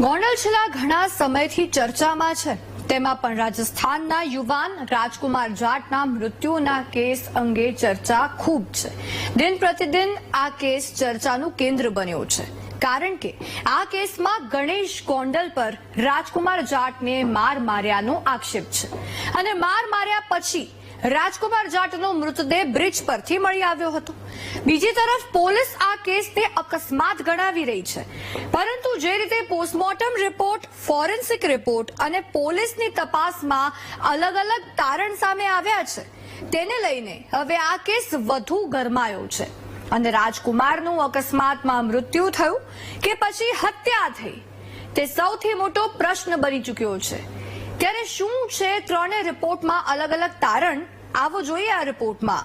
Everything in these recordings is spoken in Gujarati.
ગોંડલ છેલ્લા ઘણા સમયથી ચર્ચામાં છે. તેમાં પણ રાજસ્થાનના યુવાન રાજકુમાર જાટના મૃત્યુના કેસ અંગે ચર્ચા ખૂબ છે. દિન પ્રતિદિન આ કેસ ચર્ચાનું કેન્દ્ર બન્યો છે. કારણ કે આ કેસમાં ગણેશ ગોંડલ પર રાજકુમાર જાટને માર માર્યાનો આક્ષેપ છે. અને માર માર્યા પછી રાજકુમાર જાટનો મૃતદેહ બ્રિજ પરથી મળી આવ્યો હતો. બીજી તરફ પોલીસ આ કેસને અકસ્માત ગણાવી રહી છે. પરંતુ જે રીતે પોસ્ટમોર્ટમ રિપોર્ટ, ફોરેન્સિક રિપોર્ટ અને પોલીસની તપાસમાં અલગ અલગ તારણ સામે આવ્યા છે, તેને લઈને હવે આ કેસ વધુ ગરમાયો છે. અને રાજકુમારનું અકસ્માતમાં મૃત્યુ થયું કે પછી હત્યા થઈ, તે સૌથી મોટો પ્રશ્ન બની ચૂક્યો છે. ત્યારે શું છે ત્રણે રિપોર્ટમાં અલગ અલગ તારણ? આવો જોઈએ આ રિપોર્ટમાં.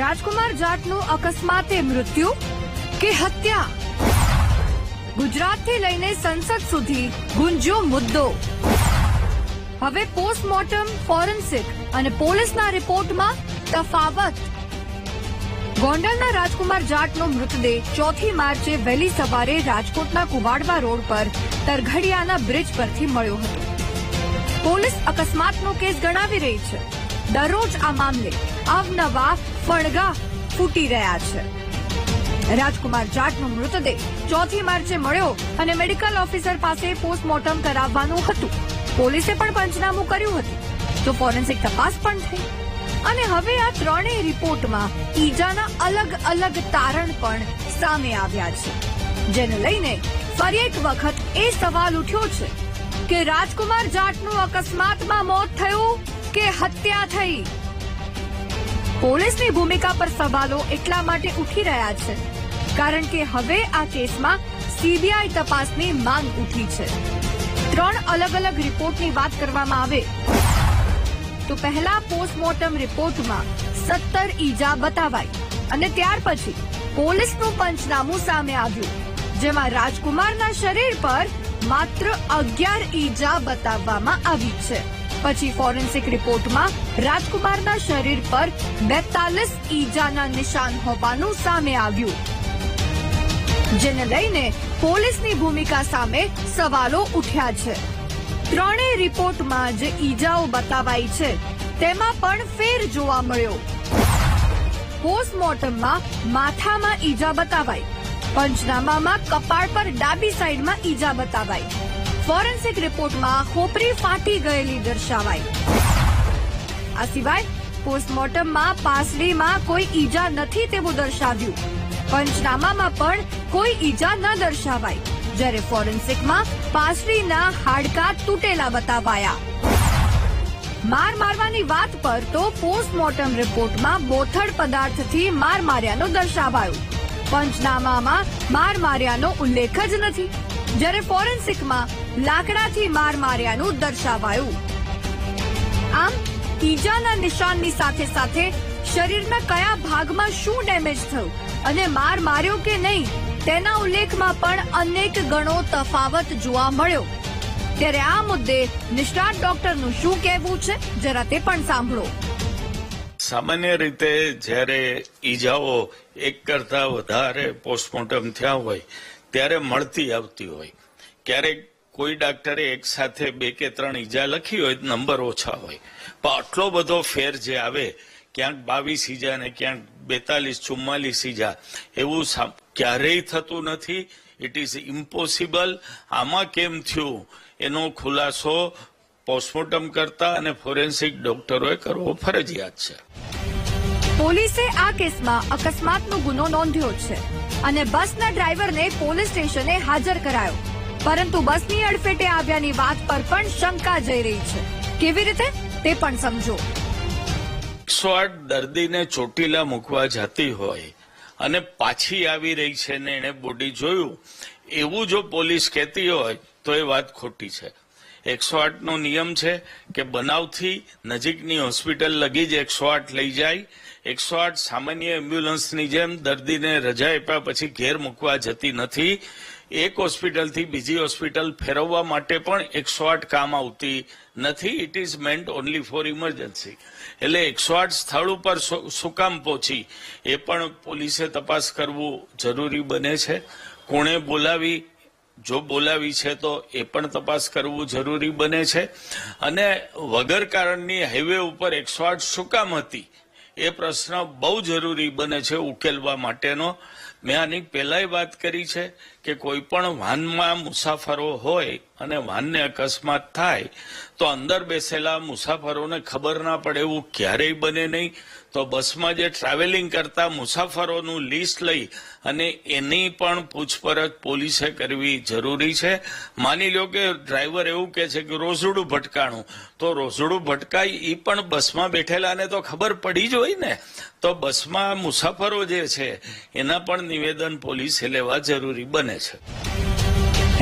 રાજકુમાર જાટનું અકસ્માતે મૃત્યુ કે હત્યા? ગુજરાતથી લઈને સંસદ સુધી ગુંજ્યો મુદ્દો. હવે પોસ્ટમોર્ટમ ફોરેન્સિક અને પોલીસના રિપોર્ટમાં તફાવત. ગોંડલના રાજકુમાર જાટનો મૃતદેહ ચોથી માર્ચે વહેલી સવારે રાજકોટના કુવાડવા રોડ પર તરઘડિયાના બ્રિજ પરથી મળ્યો હતો. પોલીસ અકસ્માતનો કેસ ગણાવી રહી છે. દરરોજ આ મામલે અવનવા ફણગા ફૂટી રહ્યા છે. રાજકુમાર જાટનો મૃતદેહ ચોથી માર્ચે મળ્યો અને મેડિકલ ઓફિસર પાસે પોસ્ટમોર્ટમ કરાવવાનું હતું. પોલીસે પણ પંચનામું કર્યું હતું. તો ફોરેન્સિક તપાસ પણ થઈ. અને હવે આ ત્રણેય રિપોર્ટમાં ઈજાના અલગ અલગ તારણ પણ સામે આવ્યા છે. જેને લઈને ફરી એક વખત એ સવાલ ઉઠ્યો છે કે રાજકુમાર જાટનું અકસ્માતમાં મોત થયું કે હત્યા થઈ? પોલીસની ભૂમિકા પર સવાલો એટલા માટે ઉઠી રહ્યા છે, કારણ કે હવે આ કેસમાં સીબીઆઈ તપાસની માંગ ઉઠી છે. ત્રણ અલગ અલગ રિપોર્ટની વાત કરવામાં આવે તો પહેલા પોસ્ટમોર્ટમ રિપોર્ટમાં સત્તર ઈજા બતાવાઈ અને ત્યાર પછી પોલીસનું પંચનામું સામે આવ્યું, જેમાં રાજકુમારના શરીર પર માત્ર અગિયાર ઈજા બતાવવામાં આવી છે. પછી ફોરેન્સિક રિપોર્ટમાં રાજકુમારના શરીર પર બેતાલીસ ઈજાના નિશાન હોવાનું સામે આવ્યું. જેને લઈને પોલીસની ભૂમિકા સામે સવાલો ઉઠ્યા છે. ત્રણેય રિપોર્ટમાં જે ઈજાઓ બતાવાઈ છે, તેમાં પણ ફેર જોવા મળ્યો. પોસ્ટમોર્ટમમાં માથામાં ઈજા બતાવાઈ. પંચનામામાં કપાળ પર ડાબી સાઈડમાં ઈજા બતાવાઈ. ફોરેન્સિક રિપોર્ટમાં ખોપરી ફાટી ગયેલી દર્શાવાઈ. આ સિવાય પોસ્ટમોર્ટમમાં પાસડીમાં કોઈ ઈજા નથી તેવું દર્શાવ્યું. પંચનામામાં પણ કોઈ ઈજા ન દર્શાવાઈ. જ્યારે ફોરેન્સિકમાં પાસરીના હાડકા તૂટેલા બતાવાયા. માર મારવાની વાત પર તો પોસ્ટમોર્ટમ રિપોર્ટમાં બોથડ પદાર્થથી માર માર્યાનો દર્શાવાયું. પંચનામામાં માર માર્યાનો ઉલ્લેખ જ નથી. જ્યારે ફોરેન્સિકમાં લાકડાથી માર માર્યાનું દર્શાવાયું. આમ, ઈજાના નિશાનની સાથે સાથે શરીરના કયા ભાગમાં શું ડેમેજ થયું અને માર માર્યો કે નહીં તેના ઉલ્લેખમાં પણ અનેક ગણો તફાવત જોવા મળ્યો. ત્યારે આ મુદ્દે નિષ્ણાત ડોક્ટરનું શું કહેવું છે, જરા તે પણ સાંભળો. સામાન્ય રીતે જ્યારે ઈજાઓ એક કરતા વધારે પોસ્ટમોર્ટમ થયા હોય, ત્યારે મળતી આવતી હોય. ક્યારેક કોઈ ડાક્ટરે એક સાથે બે કે ત્રણ ઈજા લખી હોય નંબર ઓછા હોય. પણ આટલો બધો ફેર જે આવે ક્યાંક બાવીસ ઈજા ને ક્યાંક બેતાલીસ, ચુમ્માલીસ ઈજા એવું ક્યારેય થતું નથી. ઇટ ઇઝ ઇમ્પોસિબલ આમાં કેમ થયું? એનો ખુલાસો પોસ્ટમોર્ટમ કરતા અને ફોરેન્સિક ડોક્ટરોએ કરવો ફરજિયાત છે. પોલીસે આ કેસમાં અકસ્માતનો ગુનો નોંધ્યો છે અને બસના ડ્રાઈવરને પોલીસ સ્ટેશને હાજર કરાયો. પરંતુ બસની અડફેટે આવ્યાની વાત પર પણ શંકા જઈ રહી છે. કેવી રીતે? તે પણ સમજો. એકસો આઠ દર્દીને ચોટીલા મૂકવા જતી હોય અને પાછી આવી રહી છે ને એને બોડી જોયું, એવું જો પોલીસ કહેતી હોય તો એ વાત ખોટી છે. એકસો આઠ નો નિયમ છે કે બનાવથી નજીકની હોસ્પિટલ લગી જ એકસો આઠ લઈ જાય એકસો આઠ સામાન્ય એમ્બ્યુલન્સની જેમ દર્દીને રજા આપ્યા પછી ઘેર મૂકવા જતી નથી. એક હોસ્પિટલથી બીજી હોસ્પિટલ ફેરવવા માટે પણ એકસો આઠ કામ આવતી નથી. It is meant only for emergency એટલે એકસો આઠ સ્થળ ઉપર શું કામ પહોંચી એ પણ પોલીસે તપાસ કરવું જરૂરી બને છે. કોણે બોલાવી, જો બોલાવી છે તો એ પણ તપાસ કરવું જરૂરી બને છે. અને વગર કારણની હાઈવે ઉપર એકસો આઠ શું કામ હતી? એ પ્રશ્ન બહુ જરૂરી બને છે ઉકેલવા માટેનો. મેં આની પહેલાંય વાત કરી છે કે કોઈ પણ વાહનમાં મુસાફરો હોય અને વાનને અકસ્માત થાય, તો અંદર બેસેલા મુસાફરોને ખબર ના પડે એવું ક્યારેય બને નહીં. તો બસમાં જે ટ્રાવેલિંગ કરતા મુસાફરોનું લિસ્ટ લઈ અને એની પણ પૂછપરછ પોલીસે કરવી જરૂરી છે. માની લો કે ડ્રાઈવર એવું કે છે કે રોઝડું ભટકાણું. તો રોઝડું ભટકાય એ પણ બસમાં બેઠેલાને તો ખબર પડી જ હોય ને. તો બસમાં મુસાફરો જે છે, એના પણ નિવેદન પોલીસે લેવા જરૂરી બને છે.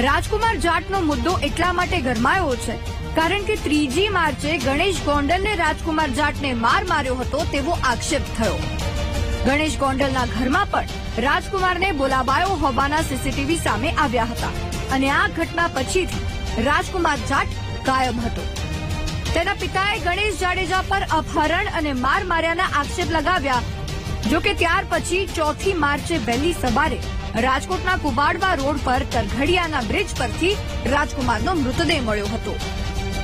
રાજકુમાર જાટનો મુદ્દો એટલા માટે ગરમાયો છે. કારણ કે ત્રીજી માર્ચે ગણેશ ગોંડલને રાજકુમાર જાટને માર માર્યો હતો તેવો આક્ષેપ થયો. ગણેશ ગોંડલના ઘરમાં પણ રાજકુમારને બોલાવાયો હોવાના સીસીટીવી સામે આવ્યા હતા અને આ ઘટના પછીથી રાજકુમાર જાટ ગાયબ હતો. તેના પિતાએ ગણેશ જાડેજા પર અપહરણ અને માર માર્યાના આક્ષેપ લગાવ્યા. જોકે ત્યાર પછી ચોથી માર્ચે વહેલી સવારે રાજકોટના કુબાડવા રોડ પર તરઘડિયાના બ્રિજ પરથી રાજકુમારનો મૃતદેહ મળ્યો હતો.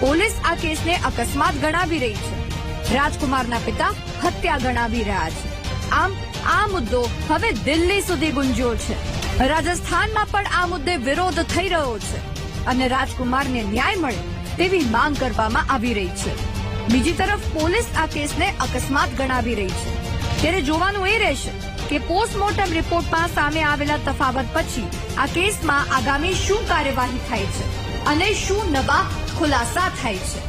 પોલીસ આ કેસને અકસ્માત ગણાવી રહી છે. રાજકુમારના પિતા હત્યા ગણાવી રહ્યા છે. આમ, આ મુદ્દો હવે દિલ્હી સુધી ગુંજ્યો છે. રાજસ્થાનમાં પણ આ મુદ્દે વિરોધ થઈ રહ્યો છે અને રાજકુમારને ન્યાય મળે તેવી માંગ કરવામાં આવી રહી છે. બીજી તરફ પોલીસ આ કેસને અકસ્માત ગણાવી રહી છે. ત્યારે જોવાનું એ રહેશે કે પોસ્ટમોર્ટમ રિપોર્ટમાં સામે આવેલા તફાવત પછી આ કેસમાં આગામી શું કાર્યવાહી થાય છે અને શું નવા ખુલાસા થાય છે?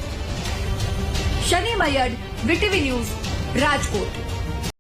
શનિ મયડ વીટીવી ન્યૂઝ, રાજકોટ.